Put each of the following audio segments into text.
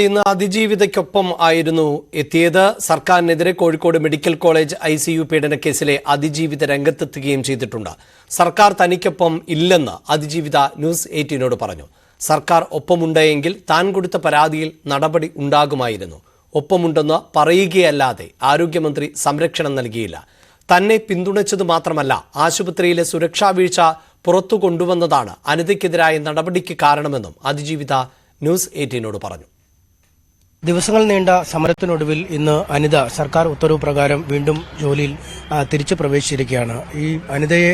ഇന്ന് അതിജീവിതയ്ക്കൊപ്പം ആയിരുന്നു എത്തിയത്. സർക്കാരിനെതിരെ Kozhikode medical college I C U പീഡനക്കേസിലെ അതിജീവിത രംഗത്തെത്തുകയും ചെയ്തിട്ടുണ്ട്. സർക്കാർ തനിക്കൊപ്പം ഇല്ലെന്ന് അതിജീവിത ന്യൂസ് എയ്റ്റീനോട് പറഞ്ഞു. സർക്കാർ ഒപ്പമുണ്ടെങ്കിൽ താൻ കൊടുത്ത പരാതിയിൽ നടപടി ഉണ്ടാകുമായിരുന്നു. ഒപ്പമുണ്ടെന്ന് പറയുകയല്ലാതെ ആരോഗ്യമന്ത്രി സംരക്ഷണം നൽകിയില്ല. തന്നെ പിന്തുണച്ചത് മാത്രമല്ല ആശുപത്രിയിലെ സുരക്ഷാ വീഴ്ച പുറത്തു കൊണ്ടുവന്നതാണ് അനിതയ്ക്കെതിരായ നടപടിക്ക് കാരണമെന്നും അതിജീവിത ന്യൂസ് എയ്റ്റീനോട് പറഞ്ഞു. ദിവസങ്ങൾ നീണ്ട സമരത്തിനൊടുവിൽ ഇന്ന് അനിത സർക്കാർ ഉത്തരവ് പ്രകാരം വീണ്ടും ജോലിയിൽ തിരിച്ചു പ്രവേശിച്ചിരിക്കുകയാണ്. ഈ അനിതയെ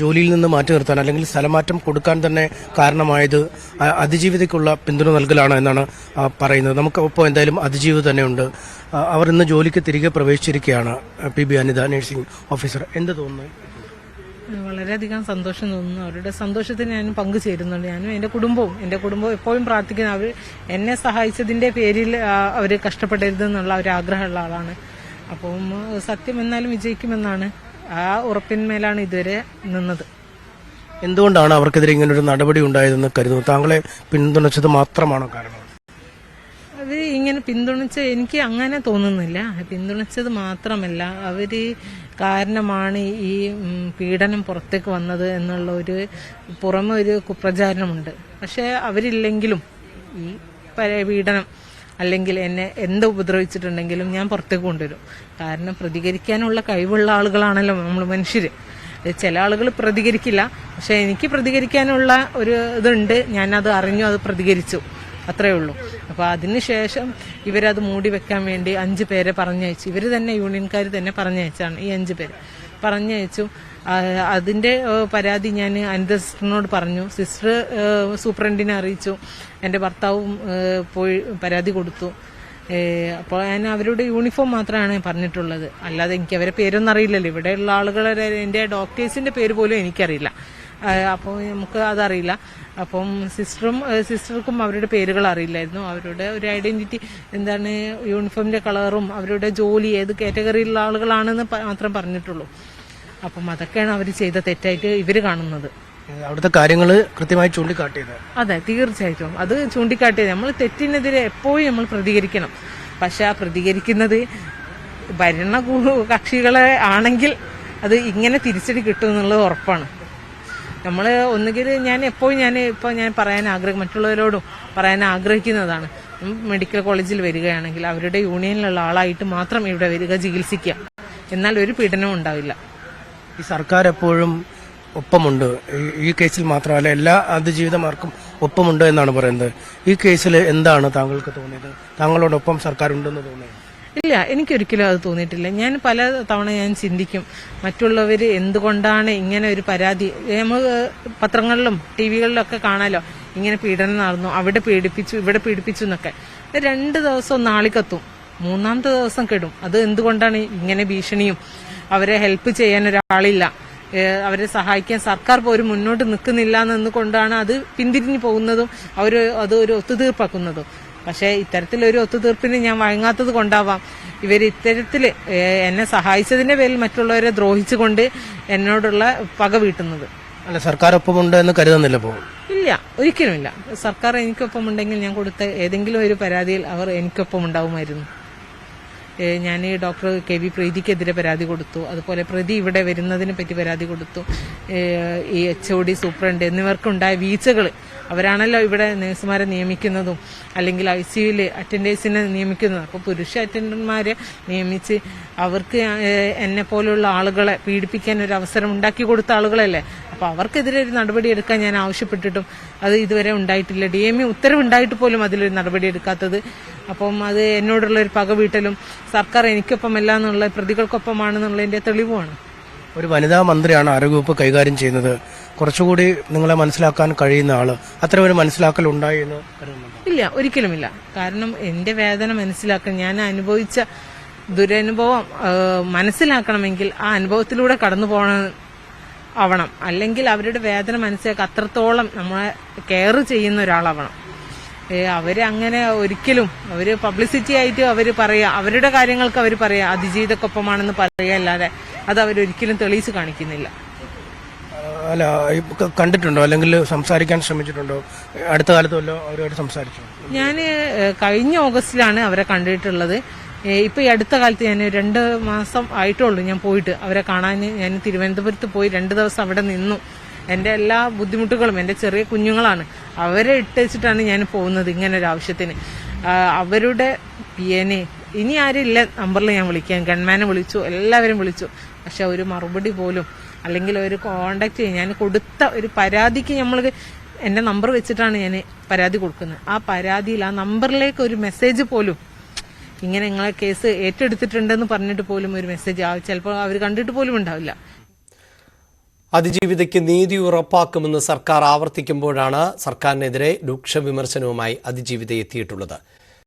ജോലിയിൽ നിന്ന് മാറ്റി നിർത്താൻ അല്ലെങ്കിൽ സ്ഥലമാറ്റം കൊടുക്കാൻ തന്നെ കാരണമായത് അതിജീവിതയ്ക്കുള്ള പിന്തുണ നൽകലാണ് എന്നാണ് പറയുന്നത്. നമുക്ക് ഒപ്പം എന്തായാലും അതിജീവിത തന്നെയുണ്ട്. അവർ ഇന്ന് ജോലിക്ക് തിരികെ പ്രവേശിച്ചിരിക്കുകയാണ് P B Anitha nursing officer. എന്ത് തോന്നുന്നു? വളരെയധികം സന്തോഷം തോന്നുന്നു. അവരുടെ സന്തോഷത്തിന് ഞാനും പങ്കുചേരുന്നുണ്ട്. ഞാനും എന്റെ കുടുംബവും എന്റെ കുടുംബവും എപ്പോഴും പ്രാർത്ഥിക്കുന്നു അവർ എന്നെ സഹായിച്ചതിന്റെ പേരിൽ അവർ കഷ്ടപ്പെടരുതെന്നുള്ള ഒരു ആഗ്രഹമുള്ള ആളാണ്. അപ്പം സത്യം എന്നാലും വിജയിക്കുമെന്നാണ് ആ ഉറപ്പിന്മേലാണ് ഇതുവരെ നിന്നത്. എന്തുകൊണ്ടാണ് അവർക്കെതിരെ ഇങ്ങനൊരു നടപടി ഉണ്ടായതെന്ന് കരുതുന്നു? താങ്കളെ പിന്തുണച്ചത് മാത്രമാണോ കാരണം ഇങ്ങനെ പിന്തുണച്ച് എനിക്ക് അങ്ങനെ തോന്നുന്നില്ല. പിന്തുണച്ചത് മാത്രമല്ല അവർ കാരണമാണ് ഈ പീഡനം പുറത്തേക്ക് വന്നത് എന്നുള്ള ഒരു പുറമെ ഒരു കുപ്രചാരണമുണ്ട്. പക്ഷേ അവരില്ലെങ്കിലും ഈ പീഡനം അല്ലെങ്കിൽ എന്നെ എന്ത് ഉപദ്രവിച്ചിട്ടുണ്ടെങ്കിലും ഞാൻ പുറത്തേക്ക് കൊണ്ടുവരും. കാരണം പ്രതികരിക്കാനുള്ള കഴിവുള്ള ആളുകളാണല്ലോ നമ്മൾ മനുഷ്യർ ചില ആളുകൾ പ്രതികരിക്കില്ല. പക്ഷെ എനിക്ക് പ്രതികരിക്കാനുള്ള ഒരു ഇതുണ്ട്. ഞാനത് അറിഞ്ഞു അത് പ്രതികരിച്ചു. അത്രേ ഉള്ളൂ. അപ്പൊ അതിനുശേഷം ഇവരത് മൂടി വെക്കാൻ വേണ്ടി അഞ്ച് പേരെ പറഞ്ഞയച്ചു. ഇവർ തന്നെ യൂണിയൻകാർ തന്നെ പറഞ്ഞയച്ചാണ് ഈ അഞ്ച് പേര്. പറഞ്ഞയച്ചു. അതിന്റെ പരാതി ഞാൻ അനിത സിസ്റ്ററിനോട് പറഞ്ഞു. സിസ്റ്റർ സൂപ്രണ്ടിനെ അറിയിച്ചു. എന്റെ ഭർത്താവും പോയി പരാതി കൊടുത്തു. അപ്പോൾ ഞാൻ അവരുടെ യൂണിഫോം മാത്രമാണ് പറഞ്ഞിട്ടുള്ളത്. അല്ലാതെ എനിക്ക് അവരെ പേരൊന്നും അറിയില്ലല്ലോ. ഇവിടെയുള്ള ആളുകളുടെ എന്റെ ഡോക്ടേഴ്സിന്റെ പേര് പോലും എനിക്കറിയില്ല. അപ്പോൾ നമുക്ക് അതറിയില്ല. അപ്പം സിസ്റ്ററും സിസ്റ്റർക്കും അവരുടെ പേരുകൾ അറിയില്ലായിരുന്നു. അവരുടെ ഒരു ഐഡന്റിറ്റി എന്താണ് യൂണിഫോമിന്റെ കളറും അവരുടെ ജോലി ഏത് കാറ്റഗറിയിലുള്ള ആളുകളാണെന്ന് മാത്രം പറഞ്ഞിട്ടുള്ളൂ. അപ്പം അതൊക്കെയാണ് അവർ ചെയ്ത തെറ്റായിട്ട് ഇവർ കാണുന്നത്. അവിടുത്തെ കാര്യങ്ങൾ കൃത്യമായി ചൂണ്ടിക്കാട്ടിയത്? അതെ തീർച്ചയായിട്ടും. അത് ചൂണ്ടിക്കാട്ടിയത്. നമ്മൾ തെറ്റിനെതിരെ എപ്പോഴും നമ്മൾ പ്രതികരിക്കണം. പക്ഷെ ആ പ്രതികരിക്കുന്നത് ഭരണ കക്ഷികളെ ആണെങ്കിൽ അത് ഇങ്ങനെ തിരിച്ചടി കിട്ടും എന്നുള്ളത് ഉറപ്പാണ്. നമ്മൾ ഒന്നുകിൽ ഞാൻ എപ്പോഴും ഞാൻ ഇപ്പോൾ ഞാൻ പറയാൻ ആഗ്രഹം മറ്റുള്ളവരോടും പറയാൻ ആഗ്രഹിക്കുന്നതാണ്. മെഡിക്കൽ കോളേജിൽ വരികയാണെങ്കിൽ അവരുടെ യൂണിയനിലുള്ള ആളായിട്ട് മാത്രം ഇവിടെ വരിക ചികിത്സിക്കുക. എന്നാൽ ഒരു പീഡനവും ഉണ്ടാവില്ല. ഈ സർക്കാർ എപ്പോഴും ഒപ്പമുണ്ട്. ഈ- കേസിൽ മാത്രമല്ല എല്ലാ അതിജീവിതമാർക്കും ഒപ്പമുണ്ട് എന്നാണ് പറയുന്നത്. ഈ കേസിൽ എന്താണ് താങ്കൾക്ക് തോന്നിയത്? താങ്കളോടൊപ്പം സർക്കാർ ഉണ്ടെന്ന് തോന്നിയത്? ഇല്ല എനിക്കൊരിക്കലും അത് തോന്നിയിട്ടില്ല. ഞാൻ പല തവണ ഞാൻ ചിന്തിക്കും മറ്റുള്ളവർ എന്തുകൊണ്ടാണ് ഇങ്ങനെ ഒരു പരാതി? നമ്മൾ പത്രങ്ങളിലും ടി വികളിലൊക്കെ കാണാലോ ഇങ്ങനെ പീഡനം നടന്നു അവിടെ പീഡിപ്പിച്ചു ഇവിടെ പീഡിപ്പിച്ചു എന്നൊക്കെ. രണ്ട് ദിവസം നാളിക്കത്തും മൂന്നാമത്തെ ദിവസം കെടും. അത് എന്തുകൊണ്ടാണ് ഇങ്ങനെ ഭീഷണിയും? അവരെ ഹെൽപ്പ് ചെയ്യാൻ ഒരാളില്ല. അവരെ സഹായിക്കാൻ സർക്കാർ പോലും മുന്നോട്ട് നിൽക്കുന്നില്ല എന്നുകൊണ്ടാണ് അത് പിന്തിരിഞ്ഞു പോകുന്നതും അവർ അത് ഒരു ഒത്തുതീർപ്പാക്കുന്നതും. പക്ഷേ ഇത്തരത്തിലൊരു ഒത്തുതീർപ്പിന് ഞാൻ വഴങ്ങാത്തത് കൊണ്ടാവാം. ഇവർ ഇത്തരത്തിൽ എന്നെ സഹായിച്ചതിന്റെ പേരിൽ മറ്റുള്ളവരെ ദ്രോഹിച്ചുകൊണ്ട് എന്നോടുള്ള പക വീട്ടുന്നത്. അല്ല സർക്കാർ ഒപ്പമുണ്ട് എന്ന് കരുതുന്നില്ല ഇപ്പോൾ? ഇല്ല ഒരിക്കലുമില്ല. സർക്കാർ എനിക്കൊപ്പം ഉണ്ടെങ്കിൽ ഞാൻ കൊടുത്ത ഏതെങ്കിലും ഒരു പരാതിയിൽ അവർ എനിക്കൊപ്പം ഉണ്ടാവുമായിരുന്നു ഞാൻ ഈ ഡോക്ടർ കെ വി പ്രീതിക്കെതിരെ പരാതി കൊടുത്തു. അതുപോലെ പ്രതി ഇവിടെ വരുന്നതിനെ പറ്റി പരാതി കൊടുത്തു. ഈ എച്ച് ഒ ഡി സൂപ്രണ്ട് എന്നിവർക്കുണ്ടായ വീഴ്ചകൾ അവരാണല്ലോ ഇവിടെ നഴ്സുമാരെ നിയമിക്കുന്നതും അല്ലെങ്കിൽ ഐ സിയുയിൽ അറ്റൻഡേഴ്സിനെ നിയമിക്കുന്നതും. അപ്പോൾ പുരുഷ അറ്റൻഡർമാരെ നിയമിച്ച് അവർക്ക് എന്നെ പോലുള്ള ആളുകളെ പീഡിപ്പിക്കാൻ ഒരു അവസരം ഉണ്ടാക്കി കൊടുത്ത ആളുകളല്ലേ? അപ്പോൾ അവർക്കെതിരെ ഒരു നടപടി എടുക്കാൻ ഞാൻ ആവശ്യപ്പെട്ടിട്ടും അത് ഇതുവരെ ഉണ്ടായിട്ടില്ല. ഡി എം എ ഉത്തരവുണ്ടായിട്ട് പോലും അതിലൊരു നടപടി എടുക്കാത്തത്. അപ്പം അത് എന്നോടുള്ള ഒരു പക വീട്ടലും സർക്കാർ എനിക്കൊപ്പമല്ല എന്നുള്ള പ്രതികൾക്കൊപ്പമാണെന്നുള്ളതിന്റെ തെളിവുമാണ്. ഒരു വനിതാ മന്ത്രിയാണ് ആരോഗ്യവകുപ്പ് കൈകാര്യം ചെയ്യുന്നത്. കുറച്ചുകൂടി നിങ്ങളെ മനസ്സിലാക്കാൻ കഴിയുന്ന ആൾ. അത്ര ഒരു മനസ്സിലാക്കൽ ഉണ്ടായി എന്ന് കരുതുന്നുണ്ടോ? ഇല്ല ഒരിക്കലുമില്ല. കാരണം എന്റെ വേദന മനസ്സിലാക്കാൻ ഞാൻ അനുഭവിച്ച ദുരനുഭവം മനസ്സിലാക്കണമെങ്കിൽ ആ അനുഭവത്തിലൂടെ കടന്നു പോകണം ആവണം. അല്ലെങ്കിൽ അവരുടെ വേദന മനസ്സിലാക്കി അത്രത്തോളം നമ്മളെ കെയർ ചെയ്യുന്ന ഒരാളാവണം. അവർ അങ്ങനെ ഒരിക്കലും അവർ പബ്ലിസിറ്റി ആയിട്ട് അവർ പറയാ അവരുടെ കാര്യങ്ങൾക്ക് അവർ പറയാ അതിജീവിതക്കൊപ്പമാണെന്ന് പറയുക അല്ലാതെ അത് അവരൊരിക്കലും തെളിയിച്ച് കാണിക്കുന്നില്ല. അല്ല കണ്ടിട്ടുണ്ടോ? അല്ലെങ്കിൽ സംസാരിക്കാൻ ശ്രമിച്ചിട്ടുണ്ടോ? അടുത്ത കാലത്ത് വല്ലോ അവരുമായിട്ട് സംസാരിച്ചു? ഞാൻ കഴിഞ്ഞ ഓഗസ്റ്റിലാണ് അവരെ കണ്ടിട്ടുള്ളത്. ഇപ്പൊ ഈ അടുത്ത കാലത്ത് ഞാൻ രണ്ട് മാസം ആയിട്ടുള്ളൂ ഞാൻ പോയിട്ട് അവരെ കാണാൻ. ഞാൻ തിരുവനന്തപുരത്ത് പോയി രണ്ട് ദിവസം അവിടെ നിന്നു. എന്റെ എല്ലാ ബുദ്ധിമുട്ടുകളും എന്റെ ചെറിയ കുഞ്ഞുങ്ങളാണ്. അവരെ ഇട്ടുവെച്ചിട്ടാണ് ഞാൻ പോകുന്നത് ഇങ്ങനെ ഒരു ആവശ്യത്തിന്. അവരുടെ പി എനെ ഇനി ആരും ഇല്ല നമ്പറിൽ ഞാൻ വിളിക്കാം. ഗൺമാനെ വിളിച്ചു എല്ലാവരും വിളിച്ചു. പക്ഷെ ഒരു മറുപടി പോലും അല്ലെങ്കിൽ ഒരു കോണ്ടാക്ട് ചെയ്യും. ഞാൻ കൊടുത്ത ഒരു പരാതിക്ക് നമ്മൾ എന്റെ നമ്പർ വെച്ചിട്ടാണ് ഞാൻ പരാതി കൊടുക്കുന്നത്. ആ പരാതിയിൽ ആ നമ്പറിലേക്ക് ഒരു മെസ്സേജ് പോലും ഇങ്ങനെ നിങ്ങളെ കേസ് ഏറ്റെടുത്തിട്ടുണ്ടെന്ന് പറഞ്ഞിട്ട് പോലും ഒരു മെസ്സേജ് ആ ചിലപ്പോൾ അവർ കണ്ടിട്ട് പോലും ഉണ്ടാവില്ല. അതിജീവിതയ്ക്ക് നീതി ഉറപ്പാക്കുമെന്ന് സർക്കാർ ആവർത്തിക്കുമ്പോഴാണ് സർക്കാരിനെതിരെ രൂക്ഷ വിമർശനവുമായി അതിജീവിത എത്തിയിട്ടുള്ളത്